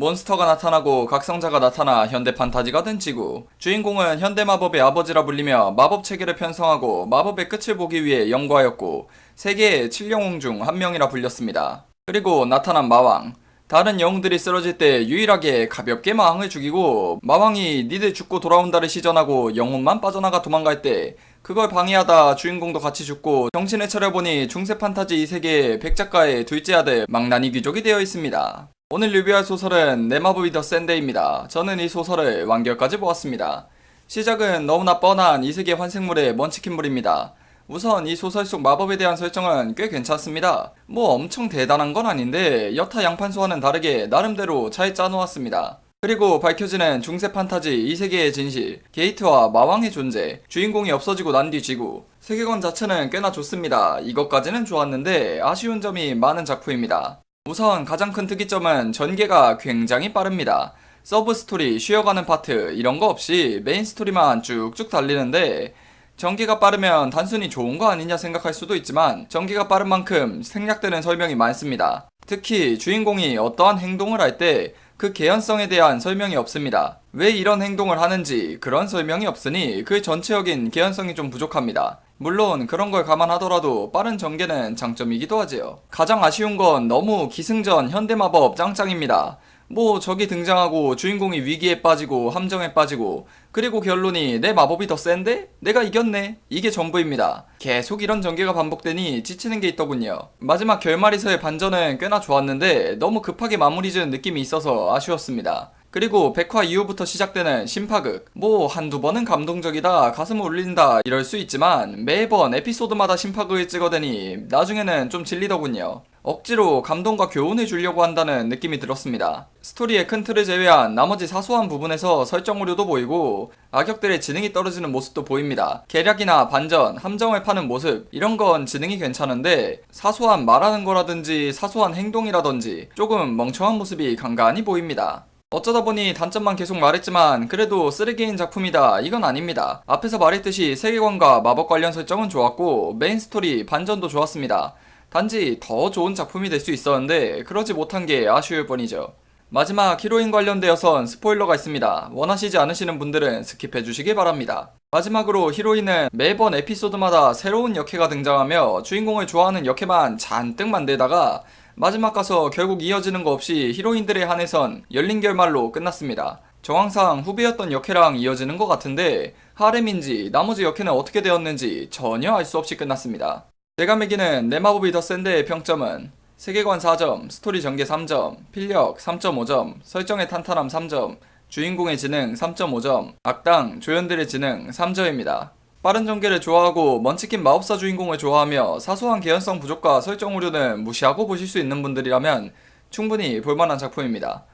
몬스터가 나타나고 각성자가 나타나 현대 판타지가 된 지구. 주인공은 현대 마법의 아버지라 불리며 마법 체계를 편성하고 마법의 끝을 보기 위해 연구하였고 세계의 칠영웅 중 한 명이라 불렸습니다. 그리고 나타난 마왕. 다른 영웅들이 쓰러질 때 유일하게 가볍게 마왕을 죽이고 마왕이 니들 죽고 돌아온다를 시전하고 영혼만 빠져나가 도망갈 때 그걸 방해하다 주인공도 같이 죽고 정신을 차려보니 중세 판타지 이 세계의 백작가의 둘째 아들 망나니 귀족이 되어 있습니다. 오늘 리뷰할 소설은 내 마법이 더 센데입니다. 저는 이 소설을 완결까지 보았습니다. 시작은 너무나 뻔한 이 세계 환생물의 먼치킨물입니다. 우선 이 소설 속 마법에 대한 설정은 꽤 괜찮습니다. 뭐 엄청 대단한 건 아닌데 여타 양판소와는 다르게 나름대로 잘 짜놓았습니다. 그리고 밝혀지는 중세 판타지 이 세계의 진실, 게이트와 마왕의 존재, 주인공이 없어지고 난 뒤 지구, 세계관 자체는 꽤나 좋습니다. 이것까지는 좋았는데 아쉬운 점이 많은 작품입니다. 우선 가장 큰 특이점은 전개가 굉장히 빠릅니다. 서브 스토리, 쉬어가는 파트 이런 거 없이 메인 스토리만 쭉쭉 달리는데 전개가 빠르면 단순히 좋은 거 아니냐 생각할 수도 있지만 전개가 빠른 만큼 생략되는 설명이 많습니다. 특히 주인공이 어떠한 행동을 할 때 그 개연성에 대한 설명이 없습니다. 왜 이런 행동을 하는지 그런 설명이 없으니 그 전체적인 개연성이 좀 부족합니다. 물론 그런 걸 감안하더라도 빠른 전개는 장점이기도 하지요. 가장 아쉬운 건 너무 기승전 현대마법 짱짱입니다. 뭐 적이 등장하고 주인공이 위기에 빠지고 함정에 빠지고 그리고 결론이 내 마법이 더 센데? 내가 이겼네 이게 전부입니다 계속 이런 전개가 반복되니 지치는 게 있더군요 마지막 결말에서의 반전은 꽤나 좋았는데 너무 급하게 마무리 지은 느낌이 있어서 아쉬웠습니다 그리고 백화 이후부터 시작되는 심파극 뭐 한두 번은 감동적이다 가슴을 울린다 이럴 수 있지만 매번 에피소드마다 심파극을 찍어대니 나중에는 좀 질리더군요 억지로 감동과 교훈을 주려고 한다는 느낌이 들었습니다. 스토리의 큰 틀을 제외한 나머지 사소한 부분에서 설정 오류도 보이고 악역들의 지능이 떨어지는 모습도 보입니다. 계략이나 반전, 함정을 파는 모습 이런 건 지능이 괜찮은데 사소한 말하는 거라든지 사소한 행동이라든지 조금 멍청한 모습이 간간히 보입니다. 어쩌다 보니 단점만 계속 말했지만 그래도 쓰레기인 작품이다 이건 아닙니다. 앞에서 말했듯이 세계관과 마법 관련 설정은 좋았고 메인 스토리 반전도 좋았습니다. 단지 더 좋은 작품이 될 수 있었는데 그러지 못한 게 아쉬울 뿐이죠. 마지막 히로인 관련되어선 스포일러가 있습니다. 원하시지 않으시는 분들은 스킵해 주시기 바랍니다. 마지막으로 히로인은 매번 에피소드마다 새로운 역해가 등장하며 주인공을 좋아하는 역해만 잔뜩 만들다가 마지막 가서 결국 이어지는 거 없이 히로인들에 한해선 열린 결말로 끝났습니다. 정황상 후배였던 역해랑 이어지는 것 같은데 하렘인지 나머지 역해는 어떻게 되었는지 전혀 알 수 없이 끝났습니다. 제가 매기는 내 마법이 더 센데의 평점은 세계관 4점, 스토리 전개 3점, 필력 3.5점, 설정의 탄탄함 3점, 주인공의 지능 3.5점, 악당, 조연들의 지능 3점입니다. 빠른 전개를 좋아하고 먼치킨 마법사 주인공을 좋아하며 사소한 개연성 부족과 설정 오류는 무시하고 보실 수 있는 분들이라면 충분히 볼만한 작품입니다.